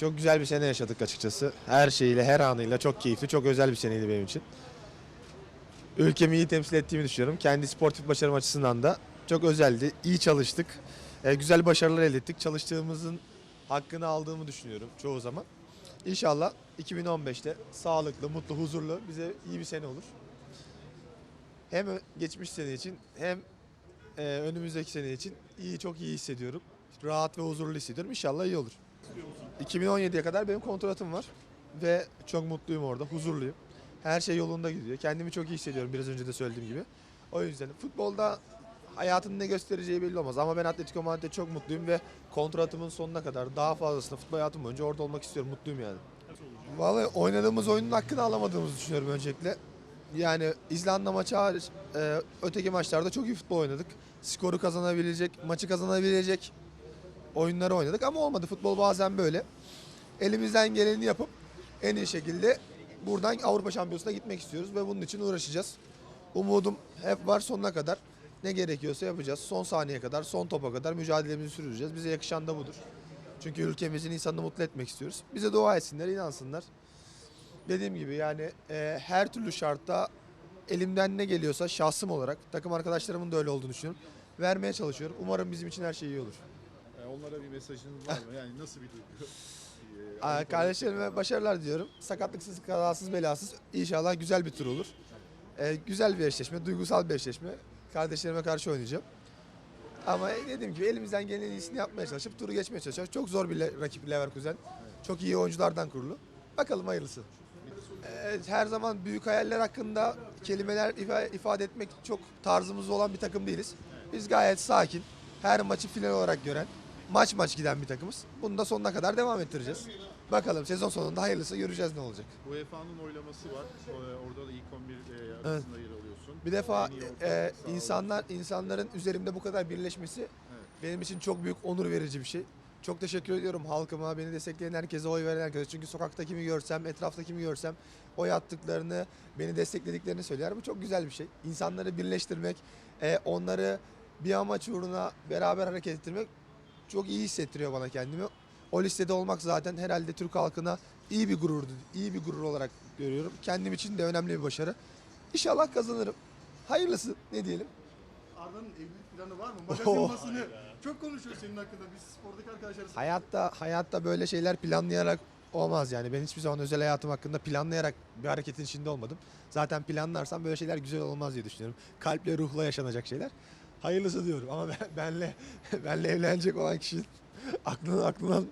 Çok güzel bir sene yaşadık açıkçası. Her şeyiyle, her anıyla çok keyifli, çok özel bir seneydi benim için. Ülkemi iyi temsil ettiğimi düşünüyorum. Kendi sportif başarım açısından da çok özeldi. İyi çalıştık. E, güzel başarılar elde ettik. Çalıştığımızın hakkını aldığımı düşünüyorum çoğu zaman. İnşallah 2015'te sağlıklı, mutlu, huzurlu bize iyi bir sene olur. Hem geçmiş sene için hem e, önümüzdeki sene için iyi çok iyi hissediyorum. Rahat ve huzurlu hissediyorum. İnşallah iyi olur. 2017'ye kadar benim kontratım var ve çok mutluyum orada, huzurluyum. Her şey yolunda gidiyor. Kendimi çok iyi hissediyorum biraz önce de söylediğim gibi. O yüzden futbolda hayatın ne göstereceği belli olmaz ama ben Atletico Madrid'de çok mutluyum ve kontratımın sonuna kadar daha fazlasını futbol hayatım boyunca orada olmak istiyorum. Mutluyum yani. Vallahi oynadığımız oyunun hakkını alamadığımızı düşünüyorum öncelikle. Yani İzlanda maçı hariç e, öteki maçlarda çok iyi futbol oynadık. Skoru kazanabilecek, maçı kazanabilecek oyunları oynadık ama olmadı. Futbol bazen böyle. Elimizden geleni yapıp en iyi şekilde buradan Avrupa Şampiyonası'na gitmek istiyoruz ve bunun için uğraşacağız. Umudum hep var sonuna kadar. Ne gerekiyorsa yapacağız. Son saniye kadar, son topa kadar mücadelemizi sürdüreceğiz. Bize yakışan da budur. Çünkü ülkemizin insanını mutlu etmek istiyoruz. Bize dua etsinler, inansınlar. Dediğim gibi yani e, her türlü şartta elimden ne geliyorsa şahsım olarak takım arkadaşlarımın da öyle olduğunu düşünüyorum. Vermeye çalışıyorum. Umarım bizim için her şey iyi olur. E, onlara bir mesajınız var mı? Yani nasıl bir duygu? E, Aa, Kardeşlerime başarılar diyorum. Sakatlıksız, kazasız, belasız. İnşallah güzel bir tur olur. Ee, güzel bir eşleşme, duygusal bir eşleşme. Kardeşlerime karşı oynayacağım. Ama dediğim gibi elimizden gelen en iyisini yapmaya çalışıp turu geçmeye çalışacağız. Çok zor bir le- rakip Leverkusen. Çok iyi oyunculardan kurulu. Bakalım hayırlısı. Ee, her zaman büyük hayaller hakkında kelimeler ifa- ifade etmek çok tarzımız olan bir takım değiliz. Biz gayet sakin, her maçı final olarak gören, maç maç giden bir takımız. Bunu da sonuna kadar devam ettireceğiz. Bakalım sezon sonunda hayırlısı göreceğiz ne olacak. UEFA'nın oylaması var. E, orada da ilk 11 e, arasında yer alıyorsun. Bir defa e, insanlar insanların üzerimde bu kadar birleşmesi benim için çok büyük onur verici bir şey. Çok teşekkür ediyorum halkıma, beni destekleyen herkese, oy veren herkese. Çünkü sokakta kimi görsem, etrafta kimi görsem oy attıklarını, beni desteklediklerini söyler. Bu çok güzel bir şey. İnsanları birleştirmek, e, onları bir amaç uğruna beraber hareket ettirmek çok iyi hissettiriyor bana kendimi. O listede olmak zaten herhalde Türk halkına iyi bir gururdu, iyi bir gurur olarak görüyorum. Kendim için de önemli bir başarı. İnşallah kazanırım. Hayırlısı ne diyelim. Arda'nın evlilik planı var mı? Magazin basını çok konuşuyor senin hakkında. Biz spordaki arkadaşlarız. Hayatta hayatta böyle şeyler planlayarak olmaz yani. Ben hiçbir zaman özel hayatım hakkında planlayarak bir hareketin içinde olmadım. Zaten planlarsam böyle şeyler güzel olmaz diye düşünüyorum. Kalple ruhla yaşanacak şeyler. Hayırlısı diyorum ama ben, benle benle evlenecek olan kişinin aklından aklından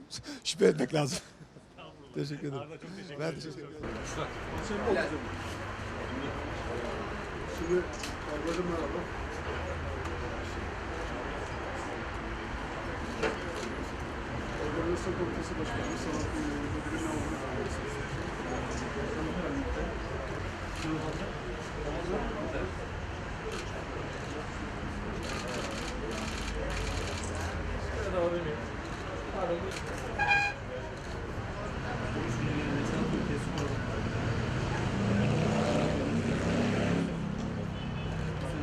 şüphe etmek lazım. teşekkür ederim. ben teşekkür ederim. Şimdi Arda'cığım merhaba. Organizasyon Komitesi Başkanı Sanat Müdürü ne olduğunu söylüyorsunuz. Başkanlıkla birlikte. হবে না